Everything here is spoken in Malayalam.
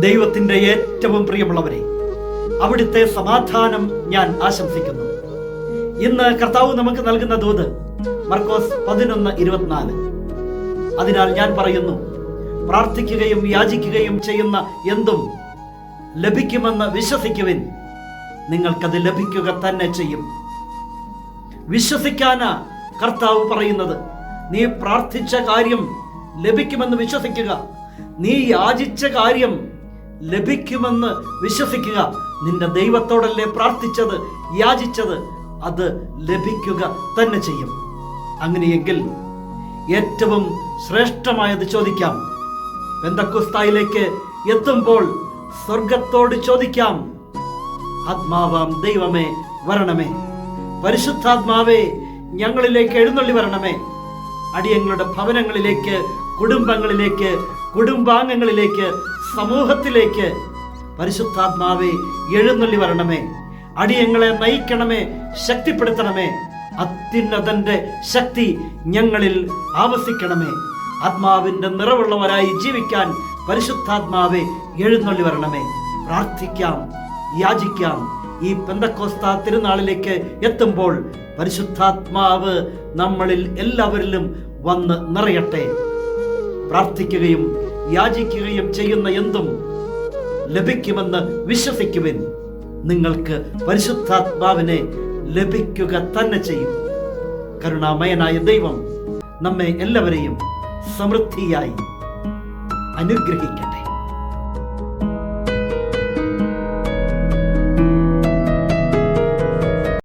ദൈവത്തിന്റെ ഏറ്റവും പ്രിയമുള്ളവരെ അവിടുത്തെ സമാധാനം ഞാൻ ആശംസിക്കുന്നു. ഇന്ന് കർത്താവ് നമുക്ക് നൽകുന്ന ദൂത് മർക്കോസ് പതിനൊന്ന് ഇരുപത്തിനാല്. അതിനാൽ ഞാൻ പറയുന്നു പ്രാർത്ഥിക്കുകയും യാചിക്കുകയും ചെയ്യുന്ന എന്തും ലഭിക്കുമെന്ന് വിശ്വസിക്കുവിൻ. നിങ്ങൾക്കത് ലഭിക്കുക തന്നെ ചെയ്യും. വിശ്വസിക്കാനാ കർത്താവ് പറയുന്നത്. നീ പ്രാർത്ഥിച്ച കാര്യം ലഭിക്കുമെന്ന് വിശ്വസിക്കുക. നീ യാചിച്ച കാര്യം ലഭിക്കുമെന്ന് വിശ്വസിക്കുക. നിന്റെ ദൈവത്തോടല്ലേ പ്രാർത്ഥിച്ചത് യാചിച്ചത്? അത് ലഭിക്കുക തന്നെ ചെയ്യും. അങ്ങനെയെങ്കിൽ ഏറ്റവും ശ്രേഷ്ഠമായത് ചോദിക്കാം. ബന്ധക്കുസ്തായിലേക്ക് എത്തുമ്പോൾ സ്വർഗത്തോട് ചോദിക്കാം. ആത്മാവാം ദൈവമേ വരണമേ. പരിശുദ്ധാത്മാവേ ഞങ്ങളിലേക്ക് എഴുന്നള്ളി വരണമേ. അടിയങ്ങളുടെ ഭവനങ്ങളിലേക്ക് കുടുംബങ്ങളിലേക്ക് കുടുംബാംഗങ്ങളിലേക്ക് സമൂഹത്തിലേക്ക് പരിശുദ്ധാത്മാവെ എഴുന്നള്ളി വരണമേ. അടിയങ്ങളെ നയിക്കണമേ ശക്തിപ്പെടുത്തണമേ. അത്യുന്നതന്റെ ശക്തി ഞങ്ങളിൽ ആവസിക്കണമേ. ആത്മാവിന്റെ നിറവുള്ളവരായി ജീവിക്കാൻ പരിശുദ്ധാത്മാവെ എഴുന്നള്ളി വരണമേ. പ്രാർത്ഥിക്കാം യാചിക്കാം. ഈ പെന്തക്കോസ്ത തിരുനാളിലേക്ക് എത്തുമ്പോൾ പരിശുദ്ധാത്മാവ് നമ്മളിൽ എല്ലാവരിലും വന്ന് നിറയട്ടെ. പ്രാർത്ഥിക്കുകയും യാചിക്കുകയും ചെയ്യുന്ന എന്തും ലഭിക്കുമെന്ന് വിശ്വസിക്കുവിൻ. നിങ്ങൾക്ക് പരിശുദ്ധാത്മാവിനെ ലഭിക്കുക തന്നെ ചെയ്യും. കരുണാമയനായ ദൈവം നമ്മെ എല്ലാവരെയും സമൃദ്ധിയായി അനുഗ്രഹിക്കട്ടെ.